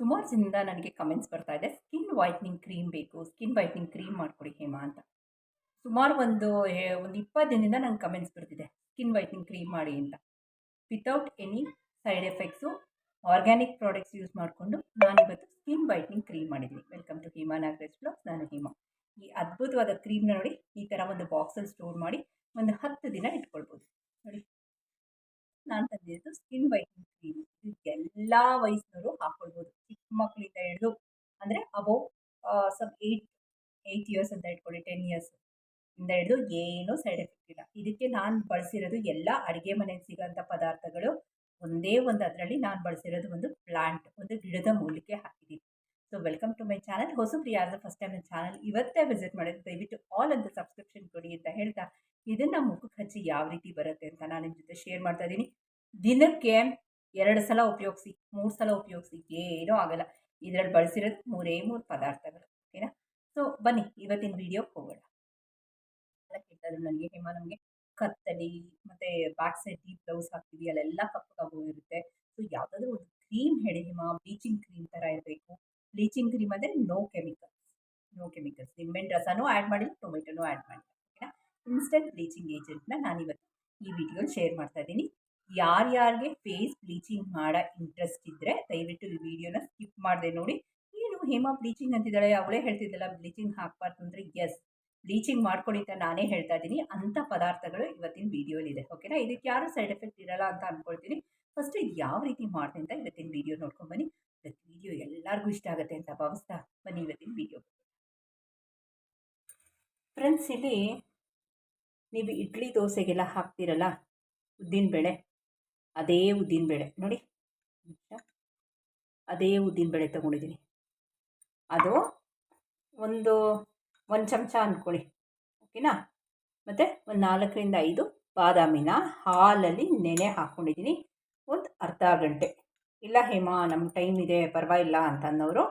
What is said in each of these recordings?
ಸುಮಾರು ಜನದಿಂದ ನನಗೆ ಕಮೆಂಟ್ಸ್ ಬರ್ತಾ ಇದೆ, ಸ್ಕಿನ್ ವೈಟ್ನಿಂಗ್ ಕ್ರೀಮ್ ಬೇಕು, ಸ್ಕಿನ್ ವೈಟ್ನಿಂಗ್ ಕ್ರೀಮ್ ಮಾಡಿಕೊಡಿ ಹೇಮಾ ಅಂತ. ಸುಮಾರು ಒಂದು ಒಂದು ಇಪ್ಪತ್ತು ದಿನದಿಂದ ನಂಗೆ ಕಮೆಂಟ್ಸ್ ಬರ್ತಿದೆ, ಸ್ಕಿನ್ ವೈಟ್ನಿಂಗ್ ಕ್ರೀಮ್ ಮಾಡಿ ಅಂತ. Without any side effects organic products use ಮಾಡಿಕೊಂಡು ನಾನಿವತ್ತು ಸ್ಕಿನ್ ವೈಟ್ನಿಂಗ್ ಕ್ರೀಮ್ ಮಾಡಿದ್ದೀನಿ welcome to Hima Nagaraj blogs ನಾನು ಹಿಮಾ. ಈ ಅದ್ಭುತವಾದ ಕ್ರೀಮ್ನ ನೋಡಿ, ಈ ಥರ ಒಂದು ಬಾಕ್ಸಲ್ಲಿ ಸ್ಟೋರ್ ಮಾಡಿ ಒಂದು ಹತ್ತು ದಿನ ಇಟ್ಕೊಳ್ಬೋದು. ನೋಡಿ. ನಾನು ತಂದಿದ್ದು ಸ್ಕಿನ್ ವೈಟ್ನಿಂಗ್ ಕ್ರೀಮ್. ಎಲ್ಲ ವಯಸ್ಸಿನವರು ಹಾಕ್ಕೊಳ್ಬೋದು ಮಕ್ಕಳಿಂದ ಹಿಡಿದು ಅಂದರೆ above some eight eight years ಅಂತ ಇಟ್ಕೊಳ್ಳಿ ಟೆನ್ ಇಯರ್ಸ್ ಇಂದ ಹಿಡಿದು ಏನೂ ಸೈಡ್ ಎಫೆಕ್ಟ್ ಇಲ್ಲ. ಇದಕ್ಕೆ ನಾನು ಬಳಸಿರೋದು ಎಲ್ಲ ಅಡುಗೆ ಮನೆಗೆ ಸಿಗೋಂಥ ಪದಾರ್ಥಗಳು ಒಂದೇ ಒಂದು ಅದರಲ್ಲಿ ನಾನು ಬಳಸಿರೋದು ಒಂದು ಪ್ಲಾಂಟ್ ಒಂದು ಗಿಡದ ಮೂಲಿಕೆ ಹಾಕಿದ್ದೀನಿ so welcome to my channel ಹೊಸಬ್ರು ಯಾರ್ದು ಫಸ್ಟ್ ಟೈಮ್ ನನ್ನ ಚಾನಲ್ ಇವತ್ತೇ ವಿಸಿಟ್ ಮಾಡಿದ್ರೆ ದಯವಿಟ್ಟು ಆಲ್ ಅಂತ ಸಬ್ಸ್ಕ್ರಿಪ್ಷನ್ ಕೊಡಿ ಅಂತ ಹೇಳ್ತಾ ಇದನ್ನು ಮುಖಕ್ಕೆ ಹಚ್ಚಿ ಯಾವ ರೀತಿ ಬರುತ್ತೆ ಅಂತ ನಾನು ನಿಮ್ಮ ಜೊತೆ ಶೇರ್ ಮಾಡ್ತಾ ಇದ್ದೀನಿ ದಿನಕ್ಕೆ ಎರಡು ಸಲ ಉಪಯೋಗಿಸಿ, ಮೂರು ಸಲ ಉಪಯೋಗಿಸಿ, ಏನೂ ಆಗಲ್ಲ. ಇದರಲ್ಲಿ ಬಳಸಿರೋದು ಮೂರೇ ಮೂರು ಪದಾರ್ಥಗಳು, ಓಕೆನಾ? ಸೊ ಬನ್ನಿ, ಇವತ್ತಿನ ವಿಡಿಯೋಗೆ ಹೋಗೋಣ. ಕೇಳ್ತಾರೆ ನನಗೆ, ಹೇಮ ನಮಗೆ. ಕತ್ತಲಿ, ಮತ್ತು ಬ್ಯಾಕ್ ಸೈಡ್ ಡೀಪ್ ಬ್ಲೌಸ್ ಹಾಕ್ತೀವಿ, ಅಲ್ಲೆಲ್ಲ ಕಪ್ಪು ಇರುತ್ತೆ. ಸೊ ಯಾವುದಾದ್ರೂ ಒಂದು ಕ್ರೀಮ್ ಹೇಳಿ ಹಿಮ ಬ್ಲೀಚಿಂಗ್ ಕ್ರೀಮ್ ಥರ ಇರಬೇಕು. ಬ್ಲೀಚಿಂಗ್ ಕ್ರೀಮ್ ಅಂದರೆ ನೋ ಕೆಮಿಕಲ್ಸ್ ನೋ ಕೆಮಿಕಲ್ಸ್ ನಿಂಬೆಹಣ್ಣು ರಸನೂ ಆ್ಯಡ್ ಮಾಡಿ ಟೊಮೆಟೊನೂ ಆ್ಯಡ್ ಮಾಡಿ ಓಕೆನಾ? ಇನ್ಸ್ಟೆಂಟ್ ಬ್ಲೀಚಿಂಗ್ ಏಜೆಂಟ್ನ ನಾನಿವತ್ತು ಈ ವಿಡಿಯೋ ಶೇರ್ ಮಾಡ್ತಾ ಇದ್ದೀನಿ. ಯಾರ್ಯಾರಿಗೆ ಫೇಸ್ ಬ್ಲೀಚಿಂಗ್ ಮಾಡೋ ಇಂಟ್ರೆಸ್ಟ್ ಇದ್ದರೆ ದಯವಿಟ್ಟು ಈ ವಿಡಿಯೋನ ಸ್ಕಿಪ್ ಮಾಡಿದೆ ನೋಡಿ. ಏನು ಹೇಮಾ ಬ್ಲೀಚಿಂಗ್ ಅಂತಿದ್ದಾಳೆ? ಅವಳೇ ಹೇಳ್ತಿದ್ದಲ್ಲ ಬ್ಲೀಚಿಂಗ್ ಹಾಕಬಾರ್ದು ಅಂದರೆ ಎಸ್ ಬ್ಲೀಚಿಂಗ್ ಮಾಡ್ಕೊಳ್ಳಿ ಅಂತ ನಾನೇ ಹೇಳ್ತಾ ಇದ್ದೀನಿ. ಅಂಥ ಪದಾರ್ಥಗಳು ಇವತ್ತಿನ ವಿಡಿಯೋಲಿದೆ. ಓಕೆನಾ ಇದಕ್ಕೆ ಯಾರು ಸೈಡ್ ಎಫೆಕ್ಟ್ ಇರಲ್ಲ ಅಂತ ಅಂದ್ಕೊಳ್ತೀನಿ ಫಸ್ಟ್ ಇದು ಯಾವ ರೀತಿ ಮಾಡಿದೆ ಅಂತ ಇವತ್ತಿನ ವಿಡಿಯೋ ನೋಡ್ಕೊಂಡು ಬನ್ನಿ. ಇವತ್ತು ವಿಡಿಯೋ ಎಲ್ಲರಿಗೂ ಇಷ್ಟ ಆಗುತ್ತೆ ಅಂತ ಭಾವಿಸ್ತಾ ಬನ್ನಿ ಇವತ್ತಿನ ವಿಡಿಯೋ ಫ್ರೆಂಡ್ಸ್ ಇಲ್ಲಿ ನೀವು ಇಡ್ಲಿ ದೋಸೆಗೆಲ್ಲ ಹಾಕ್ತಿರಲ್ಲ? ಉದ್ದಿನಬೇಳೆ ಅದೇ ಉದ್ದಿನ ಬೇಳೆ. ನೋಡಿ. ಅದೇ ಉದ್ದಿನ ಬೇಳೆ ತಗೊಂಡಿದ್ದೀನಿ ಅದು ಒಂದು ಒಂದು ಚಮಚ ಅಂದ್ಕೊಳ್ಳಿ ಓಕೆನಾ? ಮತ್ತು ಒಂದು ನಾಲ್ಕರಿಂದ ಐದು ಬಾದಾಮಿನ ಹಾಲಲ್ಲಿ ನೆನೆ ಹಾಕ್ಕೊಂಡಿದ್ದೀನಿ ಒಂದು ಅರ್ಧ ಗಂಟೆ. ಇಲ್ಲ ಹೇಮಾ ನಮ್ಮ ಟೈಮ್ ಇದೆ, ಪರವಾಗಿಲ್ಲ ಅಂತ ಅನ್ನೋರು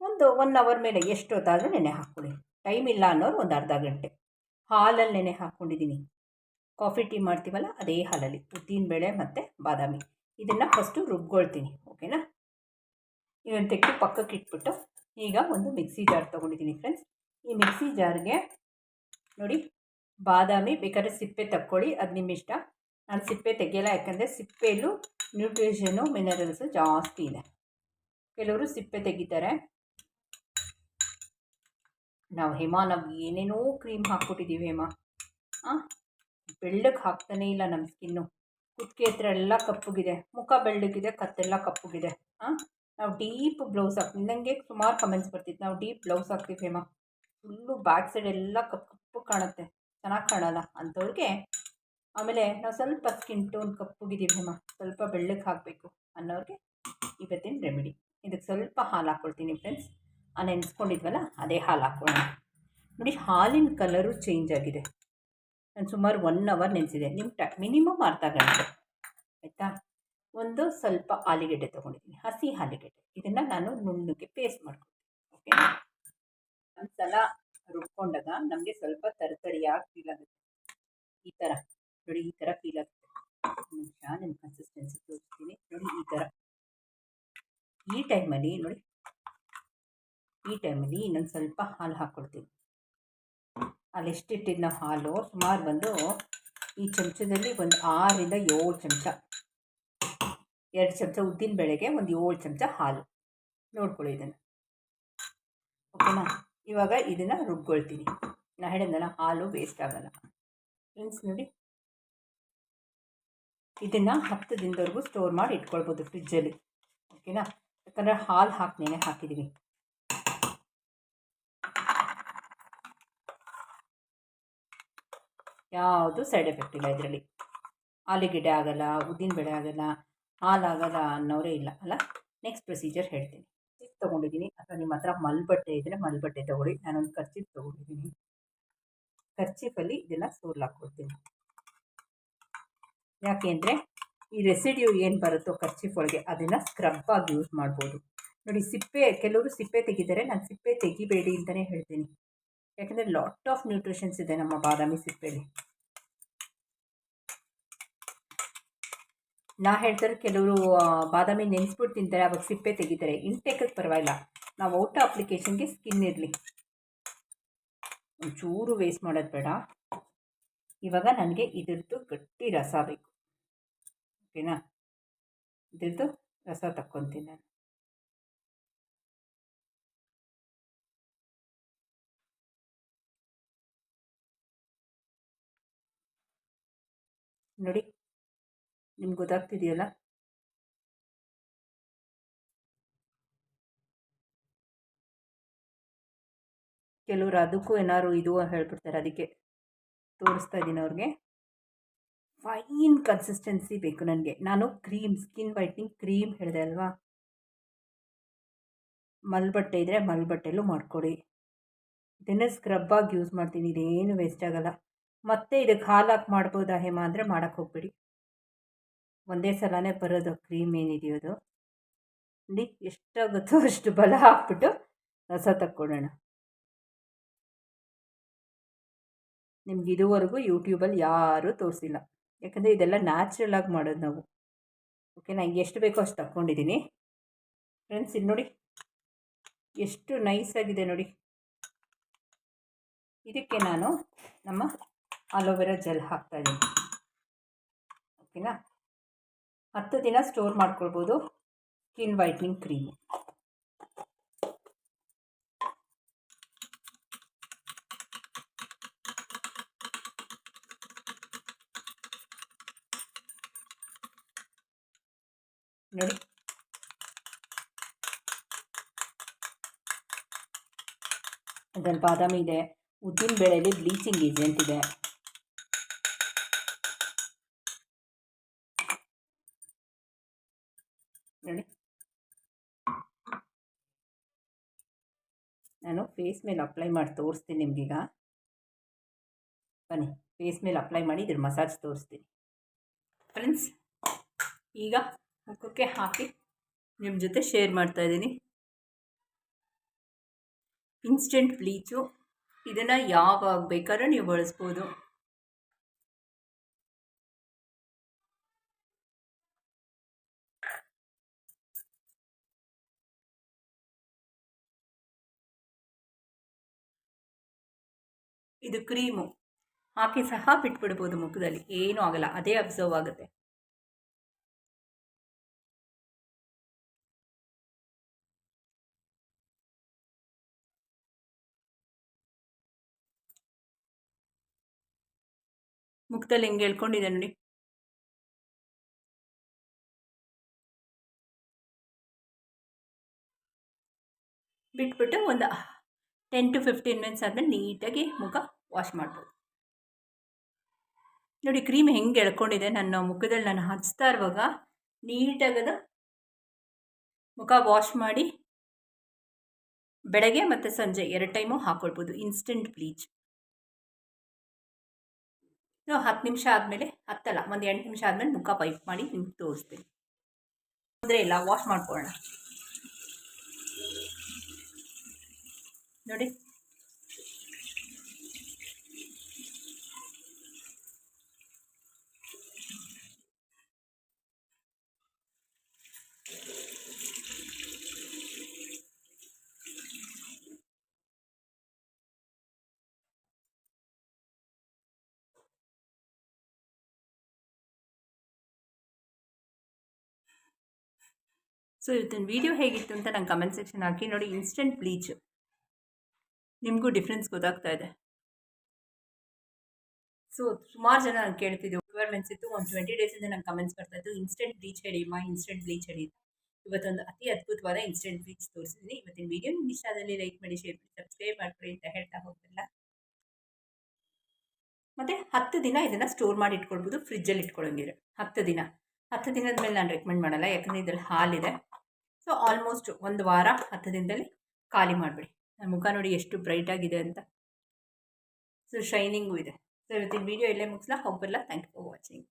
ಒಂದು ಒನ್ ಅವರ್ ಮೇಲೆ ಎಷ್ಟು ಹೊತ್ತಾದರೂ ನೆನೆ ಹಾಕ್ಕೊಳ್ಳಿ. ಟೈಮ್ ಇಲ್ಲ ಅನ್ನೋರು ಒಂದು ಅರ್ಧ ಗಂಟೆ. ಹಾಲಲ್ಲಿ ನೆನೆ ಹಾಕ್ಕೊಂಡಿದ್ದೀನಿ ಕಾಫಿ ಟೀ ಮಾಡ್ತೀವಲ್ಲ, ಅದೇ ಹಾಲಲ್ಲಿ. ಉದ್ದಿನಬೇಳೆ ಮತ್ತು ಬಾದಾಮಿ. ಇದನ್ನು ಫಸ್ಟು ರುಬ್ಕೊಳ್ತೀನಿ ಓಕೆನಾ ಇದನ್ನು ತೆಗೆದು ಪಕ್ಕಕ್ಕೆ ಇಟ್ಬಿಟ್ಟು ಈಗ ಒಂದು ಮಿಕ್ಸಿ ಜಾರ್ ತೊಗೊಂಡಿದ್ದೀನಿ ಫ್ರೆಂಡ್ಸ್ ಈ ಮಿಕ್ಸಿ ಜಾರ್ಗೆ ನೋಡಿ, ಬಾದಾಮಿ ಬೇಕಾದ್ರೆ ಸಿಪ್ಪೆ ತಕ್ಕೊಳ್ಳಿ, ಅದು ನಿಮ್ಮ ಇಷ್ಟ ನಾನು ಸಿಪ್ಪೆ ತೆಗೆಯಲ್ಲ, ಯಾಕಂದರೆ ಸಿಪ್ಪೆಯಲ್ಲೂ ನ್ಯೂಟ್ರಿಷನು ಮಿನರಲ್ಸು ಜಾಸ್ತಿ ಇದೆ. ಕೆಲವರು ಸಿಪ್ಪೆ ತೆಗಿತಾರೆ. ನಾವು ಹೇಮಾ, ನಾವು ಏನೇನೋ ಕ್ರೀಮ್ ಹಾಕ್ಬಿಟ್ಟಿದ್ದೀವಿ ಹೇಮಾ. ಹಾಂ ಬೆಳ್ಳಗೆ ಹಾಕ್ತಾನೇ ಇಲ್ಲ ನಮ್ಮ ಸ್ಕಿನ್ನು ಕುತ್ತಿಗೆ ಹತ್ರ ಎಲ್ಲ ಕಪ್ಪುಗಿದೆ. ಮುಖ ಬೆಳ್ಳಗಿದೆ, ಕತ್ತೆಲ್ಲ ಕಪ್ಪುಗಿದೆ. ಹಾಂ ನಾವು ಡೀಪ್ ಬ್ಲೌಸ್ ಹಾಕ್ತೀವಿ ನನಗೆ ಸುಮಾರು ಕಮೆಂಟ್ಸ್ ಬರ್ತಿತ್ತು. ನಾವು ಡೀಪ್ ಬ್ಲೌಸ್ ಹಾಕ್ತೀವಿ ಹೇಮಾ. ಫುಲ್ಲು ಬ್ಯಾಕ್ ಸೈಡ್ ಎಲ್ಲ ಕಪ್ಪು ಕಪ್ಪು ಕಾಣುತ್ತೆ. ಚೆನ್ನಾಗಿ ಕಾಣಲ್ಲ ಅಂಥವ್ರಿಗೆ ಆಮೇಲೆ ನಾವು ಸ್ವಲ್ಪ ಸ್ಕಿನ್ ಟೋನ್ ಕಪ್ಪುಗಿದ್ದೀವಿ ಹೇಮ. ಸ್ವಲ್ಪ ಬೆಳ್ಳಗೆ ಹಾಕಬೇಕು ಅನ್ನೋರಿಗೆ ಇವತ್ತಿನ ರೆಮಿಡಿ ಇದಕ್ಕೆ ಸ್ವಲ್ಪ ಹಾಲು ಹಾಕ್ಕೊಳ್ತೀನಿ ಫ್ರೆಂಡ್ಸ್ ಆ ನೆನೆಸ್ಕೊಂಡಿದ್ವಲ್ಲ, ಅದೇ ಹಾಲು ಹಾಕ್ಕೊಳ್ಳೋಣ ನೋಡಿ ಹಾಲಿನ ಕಲರು ಚೇಂಜ್ ಆಗಿದೆ. ನಾನು ಸುಮಾರು ಒನ್ ಅವರ್ ನೆನೆಸಿದೆ. ನಿಮ್ಮ ಟ ಮಿನಿಮಮ್ ಅರ್ಧ ಗಂಟೆ. ಆಯಿತಾ? ಒಂದು ಸ್ವಲ್ಪ ಆಲೂಗೆಡ್ಡೆ ತೊಗೊಂಡಿದ್ದೀನಿ. ಹಸಿ ಆಲೂಗೆಡ್ಡೆ. ಇದನ್ನು ನಾನು ನುಣ್ಣಗೆ ಪೇಸ್ಟ್ ಮಾಡ್ಕೊಳ್ತೀನಿ. ಓಕೆ ಒಂದು ಸಲ ರುಬ್ಕೊಂಡಾಗ ನಮಗೆ ಸ್ವಲ್ಪ ತರತರಿಯಾಗಿ ಫೀಲ್ ಆಗುತ್ತೆ? ಈ ಥರ ನೋಡಿ, ಈ ಥರ ಫೀಲ್ ಆಗುತ್ತೆ. ನಿಮಿಷ ನಿಮ್ಮ ಕನ್ಸಿಸ್ಟೆನ್ಸಿ ತೋರಿಸ್ತೀನಿ. ನೋಡಿ, ಈ ಥರ ಈ ಟೈಮಲ್ಲಿ ನೋಡಿ. ಈ ಟೈಮಲ್ಲಿ ಇನ್ನೊಂದು ಸ್ವಲ್ಪ ಹಾಲು ಹಾಕ್ಕೊಳ್ತೀನಿ ಅಲ್ಲಿ ಎಷ್ಟಿಟ್ಟಿದ್ದು ನಾವು ಹಾಲು ಸುಮಾರು ಬಂದು ಈ ಚಮಚದಲ್ಲಿ ಒಂದು ಆರರಿಂದ ಏಳು ಚಮಚ. ಎರಡು ಚಮಚ ಉದ್ದಿನ ಬೇಳೆಗೆ ಒಂದು ಏಳು ಚಮಚ ಹಾಲು. ನೋಡ್ಕೊಳ್ಳಿ ಇದನ್ನು. ಓಕೆನಾ? ಇವಾಗ ಇದನ್ನು ರುಬ್ಕೊಳ್ತೀನಿ. ನಾ ಹೇಳಿದ್ನಲ್ಲ, ಹಾಲು ವೇಸ್ಟ್ ಆಗಲ್ಲ. ಫ್ರೆಂಡ್ಸ್ ನೋಡಿ. ಇದನ್ನು ಹತ್ತು ದಿನದವರೆಗೂ ಸ್ಟೋರ್ ಮಾಡಿ ಇಟ್ಕೊಳ್ಬೋದು ಫ್ರಿಜ್ಜಲ್ಲಿ ಓಕೆನಾ? ಯಾಕಂದರೆ ಹಾಲು ಹಾಕಿ ನೆನೆ ಹಾಕಿದ್ದೀವಿ ಯಾವುದು ಸೈಡ್ ಎಫೆಕ್ಟ್ ಇಲ್ಲ ಇದರಲ್ಲಿ. ಆಲೂಗೆಡ್ಡೆ ಆಗಲ್ಲ ಉದ್ದಿನಬೇಳೆ ಆಗಲ್ಲ ಹಾಲಾಗಲ್ಲ ಅನ್ನೋರೇ ಇಲ್ಲ, ಅಲ್ಲ? ನೆಕ್ಸ್ಟ್ ಪ್ರೊಸೀಜರ್ ಹೇಳ್ತೀನಿ. ಚಿಪ್ ತೊಗೊಂಡಿದ್ದೀನಿ. ಅಥವಾ ನಿಮ್ಮ ಹತ್ರ ಮಲ್ಬಟ್ಟೆ ಇದ್ದರೆ ಮಲ್ಬಟ್ಟೆ ತೊಗೊಳ್ಳಿ. ನಾನೊಂದು ಖರ್ಚಿಪ್ ತೊಗೊಂಡಿದ್ದೀನಿ. ಖರ್ಚಿಫಲ್ಲಿ ಇದೆಲ್ಲ ಸ್ಟೋರ್ ಹಾಕ್ಕೊಡ್ತೀನಿ. ಯಾಕೆ ಅಂದರೆ, ಈ ರೆಸಿಡ್ಯೂ ಏನು ಬರುತ್ತೋ ಖರ್ಚಿಫ್ ಒಳಗೆ ಅದನ್ನು ಸ್ಕ್ರಬ್ಬಾಗಿ ಯೂಸ್ ಮಾಡ್ಬೋದು. ನೋಡಿ, ಸಿಪ್ಪೆ, ಕೆಲವರು ಸಿಪ್ಪೆ ತೆಗಿತಾರೆ. ನಾನು ಸಿಪ್ಪೆ ತೆಗಿಬೇಡಿ ಅಂತಲೇ ಹೇಳ್ತೀನಿ. ಯಾಕಂದರೆ ಲಾಟ್ ಆಫ್ ನ್ಯೂಟ್ರಿಷನ್ಸ್ ಇದೆ ನಮ್ಮ ಬಾದಾಮಿ ಸಿಪ್ಪೆಯಲ್ಲಿ ನಾ ಹೇಳ್ತಾರೆ ಕೆಲವರು ಬಾದಾಮಿ ನೆನೆಸ್ಬಿಟ್ಟು ತಿಂತಾರೆ, ಅವಾಗ ಸಿಪ್ಪೆ ತೆಗಿತಾರೆ. ಇಂಟೇಕಕ್ಕೆ ಪರವಾಗಿಲ್ಲ. ನಾವು ಔಟ್ ಅಪ್ಲಿಕೇಶನ್ಗೆ ಸ್ಕಿನ್ ಇರಲಿ. ಒಂಚೂರು ವೇಸ್ಟ್ ಮಾಡೋದು ಬೇಡ. ಇವಾಗ ನನಗೆ ಇದ್ರದ್ದು ಗಟ್ಟಿ ರಸ ಬೇಕು. ಓಕೆನಾ? ಇದ್ರದ್ದು ರಸ ತಕ್ಕೊತೀನಿ ನಾನು. ನೋಡಿ. ನಿಮ್ಗೆ ಗೊತ್ತಾಗ್ತಿದೆಯಲ್ಲ? ಕೆಲವರು ಅದಕ್ಕೂ ಏನಾದ್ರು ಇದು ಹೇಳ್ಬಿಡ್ತಾರೆ, ಅದಕ್ಕೆ ತೋರಿಸ್ತಾ ಇದ್ದೀನಿ ಅವ್ರಿಗೆ. ಫೈನ್ ಕನ್ಸಿಸ್ಟೆನ್ಸಿ ಬೇಕು ನನಗೆ. ನಾನು ಕ್ರೀಮ್ ಸ್ಕಿನ್ ವೈಟ್ನಿಂಗ್ ಕ್ರೀಮ್ ಹೇಳಿದೆ ಅಲ್ವಾ? ಮಲ್ಬಟ್ಟೆ ಇದ್ದರೆ ಮಲ್ಬಟ್ಟೆಲ್ಲೂ ಮಾಡ್ಕೊಡಿ. ಇದನ್ನೇ ಸ್ಕ್ರಬ್ಬಾಗಿ ಯೂಸ್ ಮಾಡ್ತೀನಿ, ಇದೇನು ವೇಸ್ಟ್ ಆಗೋಲ್ಲ. ಮತ್ತೆ ಇದಕ್ಕೆ ಹಾಲು ಹಾಕಿ ಮಾಡ್ಬೋದಾ ಹೇಮಾ ಅಂದರೆ ಮಾಡೋಕ್ಕೆ ಹೋಗ್ಬೇಡಿ. ಒಂದೇ ಸಲನೇ ಬರೋದು ಕ್ರೀಮ್ ಏನಿದೆಯೋದು? ನೋಡಿ ಎಷ್ಟಾಗುತ್ತೋ ಅಷ್ಟು ಬಲ ಹಾಕ್ಬಿಟ್ಟು ರಸ ತಕ್ಕೊಡೋಣ. ನಿಮ್ಗೆ ಇದುವರೆಗೂ ಯೂಟ್ಯೂಬಲ್ಲಿ ಯಾರೂ ತೋರಿಸಿಲ್ಲ. ಯಾಕಂದರೆ ಇದೆಲ್ಲ ನ್ಯಾಚುರಲ್ ಆಗಿ ಮಾಡೋದು ನಾವು. ಓಕೆ ನಂಗೆ ಎಷ್ಟು ಬೇಕೋ ಅಷ್ಟು ತಕ್ಕೊಂಡಿದ್ದೀನಿ. ಫ್ರೆಂಡ್ಸ್, ಇದು ನೋಡಿ. ಎಷ್ಟು ನೈಸಾಗಿದೆ ನೋಡಿ. ಇದಕ್ಕೆ ನಾನು ನಮ್ಮ ಅಲೋವೆರಾ ಜೆಲ್ ಹಾಕ್ತಾಯಿದ್ದೀನಿ ಓಕೆನಾ? ಹತ್ತು ದಿನ ಸ್ಟೋರ್ ಮಾಡ್ಕೊಳ್ಬೋದು. ಸ್ಕಿನ್ ವೈಟ್ನಿಂಗ್ ಕ್ರೀಮು ನೋಡಿ. ಅದರಲ್ಲಿ ಬಾದಾಮಿ ಇದೆ. ಉದ್ದಿನ ಬೇಳೆಯಲ್ಲಿ ಬ್ಲೀಚಿಂಗ್ ಏಜೆಂಟ್ ಇದೆ. ನೋಡಿ ನಾನು ಫೇಸ್ ಮೇಲೆ ಅಪ್ಲೈ ಮಾಡಿ ತೋರಿಸ್ತೀನಿ ನಿಮಗೀಗ. ಬನ್ನಿ ಫೇಸ್ ಮೇಲೆ ಅಪ್ಲೈ ಮಾಡಿ ಇದ್ರ ಮಸಾಜ್ ತೋರಿಸ್ತೀನಿ. ಫ್ರೆಂಡ್ಸ್ ಈಗ ಮುಖಕ್ಕೆ ಹಾಕಿ ನಿಮ್ಮ ಜೊತೆ ಶೇರ್ ಮಾಡ್ತಾಯಿದ್ದೀನಿ ಇನ್ಸ್ಟೆಂಟ್ ಬ್ಲೀಚು ಇದನ್ನು ಯಾವಾಗ ಬೇಕಾದ್ರೂ ನೀವು ಬಳಸ್ಬೋದು. ಇದು ಕ್ರೀಮು. ಹಾಕಿ ಸಹ ಬಿಟ್ಬಿಡ್ಬೋದು ಮುಖದಲ್ಲಿ. ಏನೂ ಆಗಲ್ಲ. ಅದೇ ಅಬ್ಸರ್ವ್ ಆಗುತ್ತೆ. ಮುಖದಲ್ಲಿ ಹೆಂಗೆ ಹೇಳ್ಕೊಂಡಿದೆ ನೋಡಿ. ಬಿಟ್ಬಿಟ್ಟು ಒಂದು ಟೆನ್ ಟು ಫಿಫ್ಟೀನ್ ಮಿನಿಟ್ಸ್ ಆದಮೇಲೆ ನೀಟಾಗಿ ಮುಖ ವಾಶ್ ಮಾಡ್ಬೋದು. ನೋಡಿ, ಕ್ರೀಮ್ ಹೆಂಗೆ ಎಳ್ಕೊಂಡಿದೆ ನನ್ನ ಮುಖದಲ್ಲಿ ನಾನು ಹಚ್ತಾ ಇರುವಾಗ ನೀಟಾಗದ ಮುಖ ವಾಶ್ ಮಾಡಿ ಬೆಳಗ್ಗೆ ಮತ್ತು ಸಂಜೆ ಎರಡು ಟೈಮು ಹಾಕ್ಕೊಳ್ಬೋದು ಇನ್ಸ್ಟೆಂಟ್ ಬ್ಲೀಚ್ ನಾವು ಹತ್ತು ನಿಮಿಷ ಆದಮೇಲೆ ಹತ್ತಲ್ಲ, ಒಂದು ಎಂಟು ನಿಮಿಷ ಆದಮೇಲೆ ಮುಖ ಪೈಪ್ ಮಾಡಿ ನಿಮ್ಗೆ ತೋರಿಸ್ತೀನಿ. ತೊಂದರೆ ಇಲ್ಲ ವಾಶ್ ಮಾಡ್ಕೊಳ್ಳೋಣ. ನೋಡಿ. ಸೊ ಇವತ್ತಿನ ವೀಡಿಯೋ ಹೇಗಿತ್ತು ಅಂತ ನಂಗೆ ಕಮೆಂಟ್ ಸೆಕ್ಷನ್ ಹಾಕಿ ನೋಡಿ ಇನ್ಸ್ಟೆಂಟ್ ಬ್ಲೀಚ್ ನಿಮಗೂ ಡಿಫ್ರೆನ್ಸ್ ಗೊತ್ತಾಗ್ತಾ ಇದೆ. ಸೊ ಸುಮಾರು ಜನ ನಾನು ಕೇಳ್ತಿದ್ದೆ. ರಿಕ್ವೈರ್ಮೆಂಟ್ಸ್ ಇತ್ತು. ಒಂದು ಟ್ವೆಂಟಿ ಡೇಸಿಂದ ನಂಗೆ ಕಮೆಂಟ್ಸ್ ಬರ್ತಾ ಇತ್ತು. ಇನ್ಸ್ಟೆಂಟ್ ಬ್ಲೀಚ್ ಹೇಳಿಮ್ಮ ಇನ್ಸ್ಟೆಂಟ್ ಬ್ಲೀಚ್ ಹೇಳಿ ಇವತ್ತೊಂದು ಅತಿ ಅದ್ಭುತವಾದ ಇನ್ಸ್ಟೆಂಟ್ ಬ್ಲೀಚ್ ತೋರಿಸಿದ್ದೀನಿ. ಇವತ್ತಿನ ವೀಡಿಯೋ ನಿಮ್ಮ ಇಷ್ಟದಲ್ಲಿ ಲೈಕ್ ಮಾಡಿ ಶೇರ್ ಮಾಡಿ ಸಬ್ಸ್ಕ್ರೈಬ್ ಮಾಡಿ ಅಂತ ಹೇಳ್ತಾ ಹೋಗ್ತಿಲ್ಲ ಮತ್ತು ಹತ್ತು ದಿನ ಇದನ್ನು ಸ್ಟೋರ್ ಮಾಡಿ ಇಟ್ಕೊಳ್ಬೋದು. ಫ್ರಿಜ್ಜಲ್ಲಿ ಇಟ್ಕೊಳ್ಳೋಂಗಿದ್ರೆ ಹತ್ತು ದಿನ. ಹತ್ತು ದಿನದ ಮೇಲೆ ನಾನು ರೆಕಮೆಂಡ್ ಮಾಡಲ್ಲ. ಯಾಕಂದರೆ ಇದರಲ್ಲಿ ಹಾಲಿದೆ. ಸೊ ಆಲ್ಮೋಸ್ಟ್ ಒಂದು ವಾರ ಹತ್ತು ದಿನದಲ್ಲಿ ಖಾಲಿ ಮಾಡಿಬಿಡಿ. ನನ್ನ ಮುಖ ನೋಡಿ ಎಷ್ಟು ಬ್ರೈಟ್ ಆಗಿದೆ ಅಂತ. ಸೊ ಶೈನಿಂಗು ಇದೆ. ಸೊ ಇವತ್ತಿನ ವೀಡಿಯೋ ಇಲ್ಲೇ ಮುಗಿಸ್ಲಾ. ಹೋಗಲ್ಲ thank you for watching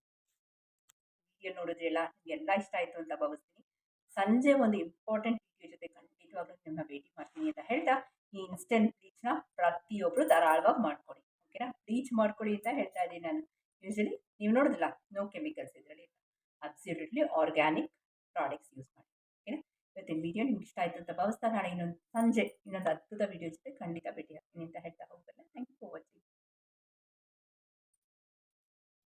video ನೋಡಿದ್ರೆಲ್ಲ ಎಲ್ಲ ಇಷ್ಟ ಆಯಿತು ಅಂತ ಭಾವಿಸ್ತೀನಿ. ಸಂಜೆ ಒಂದು ಇಂಪಾರ್ಟೆಂಟ್ ವಿಡಿಯೋ ಜೊತೆ ಖಂಡಿತವಾಗ್ಲೂ ನಿಮ್ಮನ್ನ ಭೇಟಿ ಮಾಡ್ತೀನಿ ಅಂತ ಹೇಳ್ತಾ, ಈ ಇನ್ಸ್ಟೆಂಟ್ ಬ್ಲೀಚ್ನ ಪ್ರತಿಯೊಬ್ಬರು ಧಾರಾಳವಾಗಿ ಮಾಡ್ಕೊಡಿ. ಓಕೆನಾ ಬ್ಲೀಚ್ ಮಾಡ್ಕೊಳ್ಳಿ ಅಂತ ಹೇಳ್ತಾ ಇದ್ದೀನಿ ನಾನು. ಯೂಶಲಿ ನೀವು ನೋಡೋದಿಲ್ಲ. ನೋ ಕೆಮಿಕಲ್ಸ್ ಇದರಲ್ಲಿ. ಅಬ್ಸಲ್ಯೂಟ್ಲಿ ಆರ್ಗ್ಯಾನಿಕ್ ಪ್ರಾಡಕ್ಟ್ಸ್ ಇರ್ತೀನಿ ವಿಡಿಯೋ ನಿಮ್ಗೆ ಇಷ್ಟ ಆಯ್ತು ಅಂತ ಭಾವಿಸ್ತಾ ನಾಳೆ ಇನ್ನೊಂದು ಸಂಜೆ, ಇನ್ನೊಂದು ಅದ್ಭುತ ವಿಡಿಯೋ ಜೊತೆ ಖಂಡಿತ ಭೇಟಿ ಆಗ್ತೀನಿ ಅಂತ ಹೇಳ್ತಾ